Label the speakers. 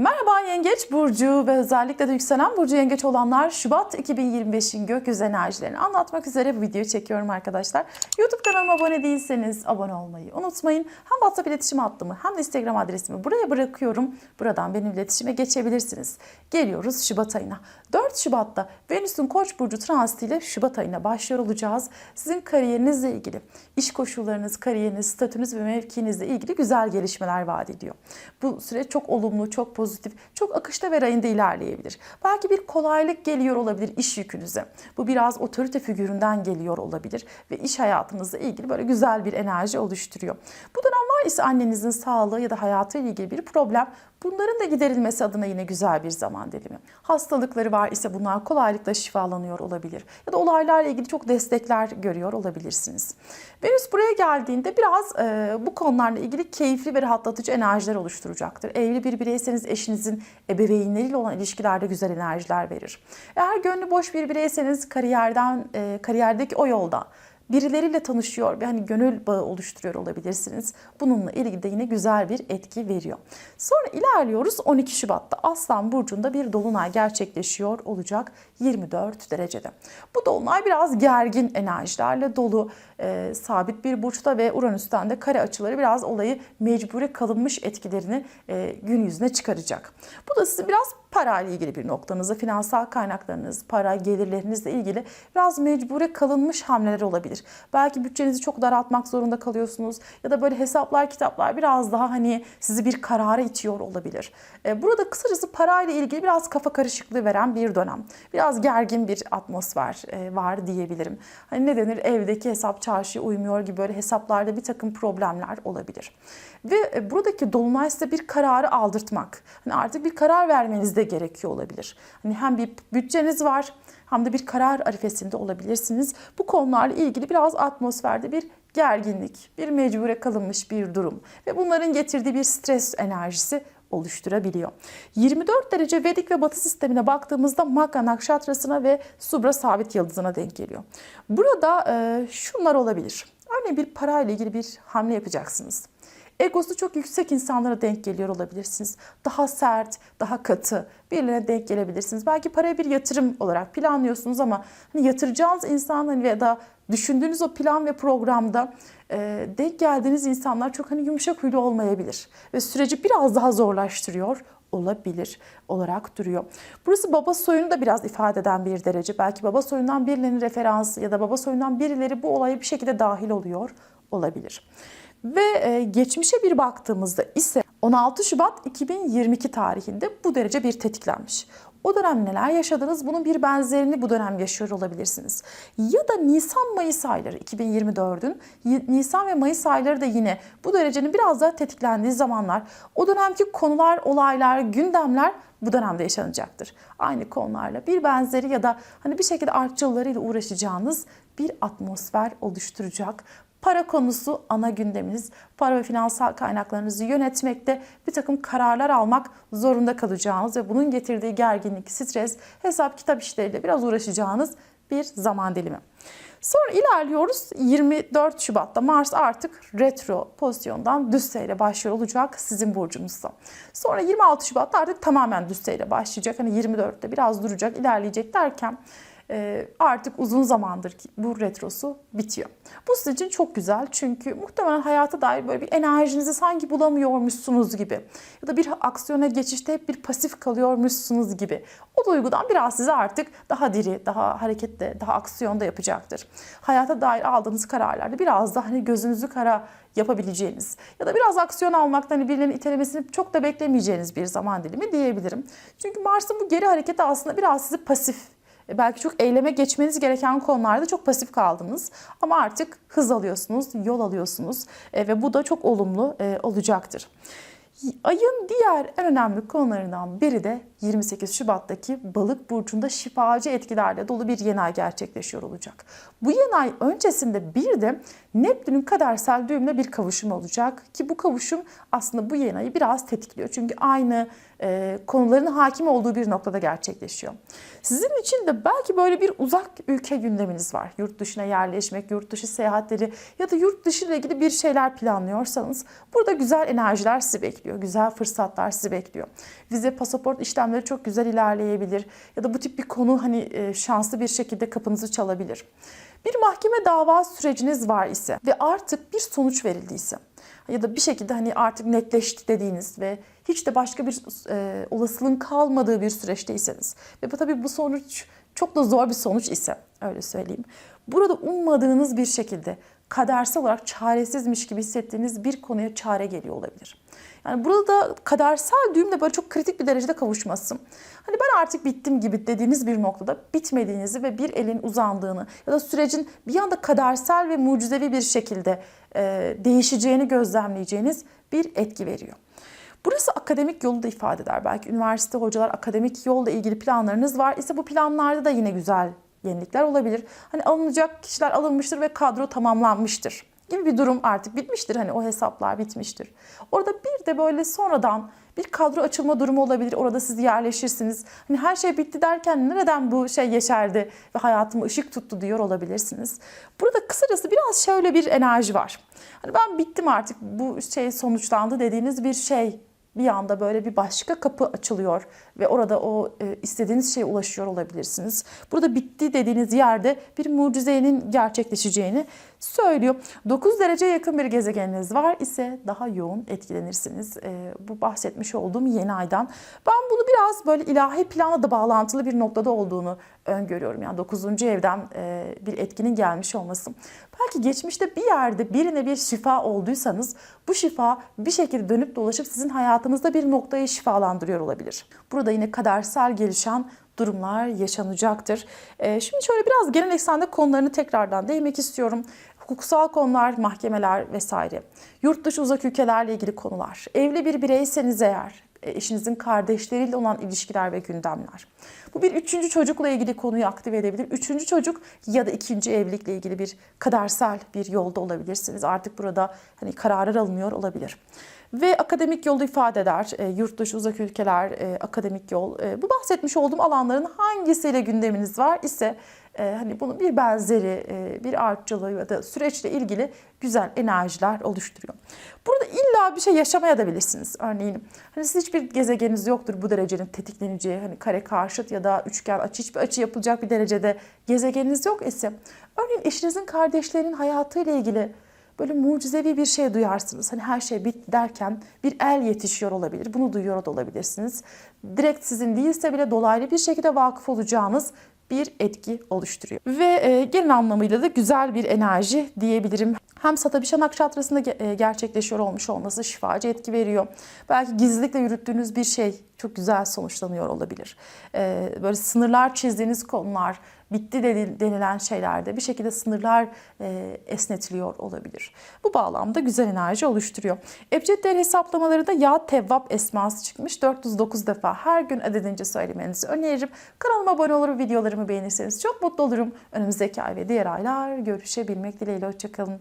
Speaker 1: Merhaba Yengeç Burcu ve özellikle de yükselen Burcu Yengeç olanlar Şubat 2025'in gökyüzü enerjilerini anlatmak üzere bu videoyu çekiyorum arkadaşlar. YouTube kanalıma abone değilseniz abone olmayı unutmayın. Hem WhatsApp iletişim hattımı hem de Instagram adresimi buraya bırakıyorum. Buradan benim iletişime geçebilirsiniz. Geliyoruz Şubat ayına. 4 Şubat'ta Venüs'ün Koç burcu transitiyle Şubat ayına başlıyor olacağız. Sizin kariyerinizle ilgili, iş koşullarınız, kariyeriniz, statünüz ve mevkinizle ilgili güzel gelişmeler vaat ediyor. Bu süreç çok olumlu, çok pozitif, çok akışta ve rayında ilerleyebilir. Belki bir kolaylık geliyor olabilir iş yükünüze. Bu biraz otorite figüründen geliyor olabilir ve iş hayatınızla ilgili böyle güzel bir enerji oluşturuyor. Bu dönem var ise annenizin sağlığı ya da hayatıyla ilgili bir problem Bunların da giderilmesi adına yine güzel bir zaman dilimi. Hastalıkları var ise bunlar kolaylıkla şifalanıyor olabilir. Ya da olaylarla ilgili çok destekler görüyor olabilirsiniz. Venüs buraya geldiğinde biraz e, bu konularla ilgili keyifli ve rahatlatıcı enerjiler oluşturacaktır. Evli bir bireyseniz eşinizin ebeveynleriyle olan ilişkilerde güzel enerjiler verir. Eğer gönlü boş bir bireyseniz kariyerden, e, kariyerdeki o yolda birileriyle tanışıyor ve hani gönül bağı oluşturuyor olabilirsiniz. Bununla ilgili de yine güzel bir etki veriyor. Sonra ilerliyoruz 12 Şubat'ta Aslan Burcu'nda bir dolunay gerçekleşiyor olacak 24 derecede. Bu dolunay biraz gergin enerjilerle dolu, e, sabit bir burçta ve Uranüs'ten de kare açıları biraz olayı mecbure kalınmış etkilerini e, gün yüzüne çıkaracak. Bu da sizin biraz parayla ilgili bir noktanızda, finansal kaynaklarınız, para gelirlerinizle ilgili biraz mecbure kalınmış hamleler olabilir. Belki bütçenizi çok daraltmak zorunda kalıyorsunuz ya da böyle hesaplar, kitaplar biraz daha hani sizi bir karara itiyor olabilir. E, Burada kısacası parayla ilgili biraz kafa karışıklığı veren bir dönem. Biraz gergin bir atmosfer e, var diyebilirim. Hani ne denir evdeki hesap çarşıya uymuyor gibi böyle hesaplarda bir takım problemler olabilir. Ve e, buradaki dolunay size bir kararı aldırtmak. Hani artık bir karar vermeniz de gerekiyor olabilir. Hani hem bir bütçeniz var hem de bir karar arifesinde olabilirsiniz. Bu konularla ilgili biraz atmosferde bir gerginlik, bir mecbure kalınmış bir durum ve bunların getirdiği bir stres enerjisi oluşturabiliyor. 24 derece Vedik ve Batı sistemine baktığımızda Magga Nakshatrasına ve Subra sabit yıldızına denk geliyor. Burada e, şunlar olabilir. Örneğin bir parayla ilgili bir hamle yapacaksınız. Egosu çok yüksek insanlara denk geliyor olabilirsiniz. Daha sert, daha katı birilerine denk gelebilirsiniz. Belki parayı bir yatırım olarak planlıyorsunuz ama hani yatıracağınız insan hani ya da düşündüğünüz o plan ve programda e, denk geldiğiniz insanlar çok hani yumuşak huylu olmayabilir ve süreci biraz daha zorlaştırıyor olabilir olarak duruyor. Burası baba soyunu da biraz ifade eden bir derece. Belki baba soyundan birilerinin referansı ya da baba soyundan birileri bu olaya bir şekilde dahil oluyor olabilir. Ve e, geçmişe bir baktığımızda ise 16 Şubat 2022 tarihinde bu derece bir tetiklenmiş. O dönem neler yaşadınız? Bunun bir benzerini bu dönem yaşıyor olabilirsiniz. Ya da Nisan-Mayıs ayları 2024'ün Nisan ve Mayıs ayları da yine bu derecenin biraz daha tetiklendiği zamanlar. O dönemki konular, olaylar, gündemler bu dönemde yaşanacaktır. Aynı konularla bir benzeri ya da hani bir şekilde artçılarıyla uğraşacağınız bir atmosfer oluşturacak. Para konusu ana gündeminiz. Para ve finansal kaynaklarınızı yönetmekte bir takım kararlar almak zorunda kalacağınız ve bunun getirdiği gerginlik, stres, hesap kitap işleriyle biraz uğraşacağınız bir zaman dilimi. Sonra ilerliyoruz 24 Şubat'ta Mars artık retro pozisyondan düz seyre başlıyor olacak sizin burcunuzda. Sonra 26 Şubat'ta artık tamamen düz seyre başlayacak. Hani 24'te biraz duracak, ilerleyecek derken artık uzun zamandır ki bu retrosu bitiyor. Bu sizin için çok güzel çünkü muhtemelen hayata dair böyle bir enerjinizi sanki bulamıyormuşsunuz gibi ya da bir aksiyona geçişte hep bir pasif kalıyormuşsunuz gibi. O duygudan biraz size artık daha diri, daha hareketli, daha aksiyonda yapacaktır. Hayata dair aldığınız kararlarda biraz da hani gözünüzü kara yapabileceğiniz ya da biraz aksiyon almaktan hani birilerinin itelemesini çok da beklemeyeceğiniz bir zaman dilimi diyebilirim. Çünkü Mars'ın bu geri hareketi aslında biraz sizi pasif belki çok eyleme geçmeniz gereken konularda çok pasif kaldınız. Ama artık hız alıyorsunuz, yol alıyorsunuz e, ve bu da çok olumlu e, olacaktır. Ayın diğer en önemli konularından biri de 28 Şubat'taki balık burcunda şifacı etkilerle dolu bir yeni ay gerçekleşiyor olacak. Bu yeni ay öncesinde bir de Neptün'ün kadersel düğümle bir kavuşum olacak ki bu kavuşum aslında bu yeni ayı biraz tetikliyor. Çünkü aynı e, konuların hakim olduğu bir noktada gerçekleşiyor. Sizin için de belki böyle bir uzak ülke gündeminiz var. Yurt dışına yerleşmek, yurt dışı seyahatleri ya da yurt dışı ile ilgili bir şeyler planlıyorsanız burada güzel enerjiler sizi bekliyor bekliyor. Güzel fırsatlar sizi bekliyor. Vize, pasaport işlemleri çok güzel ilerleyebilir. Ya da bu tip bir konu hani e, şanslı bir şekilde kapınızı çalabilir. Bir mahkeme dava süreciniz var ise ve artık bir sonuç verildiyse ya da bir şekilde hani artık netleşti dediğiniz ve hiç de başka bir e, olasılığın kalmadığı bir süreçteyseniz ve bu tabii bu sonuç çok da zor bir sonuç ise öyle söyleyeyim. Burada ummadığınız bir şekilde kadersel olarak çaresizmiş gibi hissettiğiniz bir konuya çare geliyor olabilir. Yani burada da kadersel düğümle böyle çok kritik bir derecede kavuşması. Hani ben artık bittim gibi dediğiniz bir noktada bitmediğinizi ve bir elin uzandığını ya da sürecin bir anda kadersel ve mucizevi bir şekilde e, değişeceğini gözlemleyeceğiniz bir etki veriyor. Burası akademik yolu da ifade eder. Belki üniversite hocalar akademik yolla ilgili planlarınız var ise bu planlarda da yine güzel yenilikler olabilir. Hani alınacak kişiler alınmıştır ve kadro tamamlanmıştır gibi bir durum artık bitmiştir. Hani o hesaplar bitmiştir. Orada bir de böyle sonradan bir kadro açılma durumu olabilir. Orada siz yerleşirsiniz. Hani her şey bitti derken nereden bu şey yeşerdi ve hayatıma ışık tuttu diyor olabilirsiniz. Burada kısacası biraz şöyle bir enerji var. Hani ben bittim artık bu şey sonuçlandı dediğiniz bir şey bir anda böyle bir başka kapı açılıyor ve orada o e, istediğiniz şeye ulaşıyor olabilirsiniz. Burada bitti dediğiniz yerde bir mucizenin gerçekleşeceğini söylüyor. 9 dereceye yakın bir gezegeniniz var ise daha yoğun etkilenirsiniz. E, bu bahsetmiş olduğum yeni aydan. Ben bunu biraz böyle ilahi planla da bağlantılı bir noktada olduğunu öngörüyorum. Yani 9. evden e, bir etkinin gelmiş olması. Belki geçmişte bir yerde birine bir şifa olduysanız bu şifa bir şekilde dönüp dolaşıp sizin hayatınızda bir noktayı şifalandırıyor olabilir. Burada yine kadersel gelişen durumlar yaşanacaktır. Ee, şimdi şöyle biraz genel konularını tekrardan değinmek istiyorum. Hukuksal konular, mahkemeler vesaire. Yurt dışı uzak ülkelerle ilgili konular. Evli bir bireyseniz eğer, eşinizin kardeşleriyle olan ilişkiler ve gündemler. Bu bir üçüncü çocukla ilgili konuyu aktive edebilir. Üçüncü çocuk ya da ikinci evlilikle ilgili bir kadersel bir yolda olabilirsiniz. Artık burada hani kararlar alınıyor olabilir. Ve akademik yolu ifade eder. E, yurt dışı uzak ülkeler, e, akademik yol. E, bu bahsetmiş olduğum alanların hangisiyle gündeminiz var ise e, hani bunun bir benzeri, e, bir artçılığı ya da süreçle ilgili güzel enerjiler oluşturuyor. Burada illa bir şey yaşamaya da bilirsiniz. Örneğin hani siz hiçbir gezegeniniz yoktur bu derecenin tetikleneceği hani kare karşıt ya da üçgen açı hiçbir açı yapılacak bir derecede gezegeniniz yok ise örneğin eşinizin kardeşlerinin hayatıyla ilgili böyle mucizevi bir şey duyarsınız. Hani her şey bitti derken bir el yetişiyor olabilir. Bunu duyuyor da olabilirsiniz. Direkt sizin değilse bile dolaylı bir şekilde vakıf olacağınız bir etki oluşturuyor. Ve e, genel anlamıyla da güzel bir enerji diyebilirim. Hem Satabişa Nakşatrası'nda ge- e, gerçekleşiyor olmuş olması şifacı etki veriyor. Belki gizlilikle yürüttüğünüz bir şey çok güzel sonuçlanıyor olabilir. E, böyle sınırlar çizdiğiniz konular, bitti denilen şeylerde bir şekilde sınırlar e, esnetiliyor olabilir. Bu bağlamda güzel enerji oluşturuyor. Ebced değer hesaplamalarında ya tevvap esması çıkmış. 409 defa her gün adedince söylemenizi öneririm. Kanalıma abone olur, videolarımı beğenirseniz çok mutlu olurum. Önümüzdeki ay ve diğer aylar görüşebilmek dileğiyle. Hoşçakalın.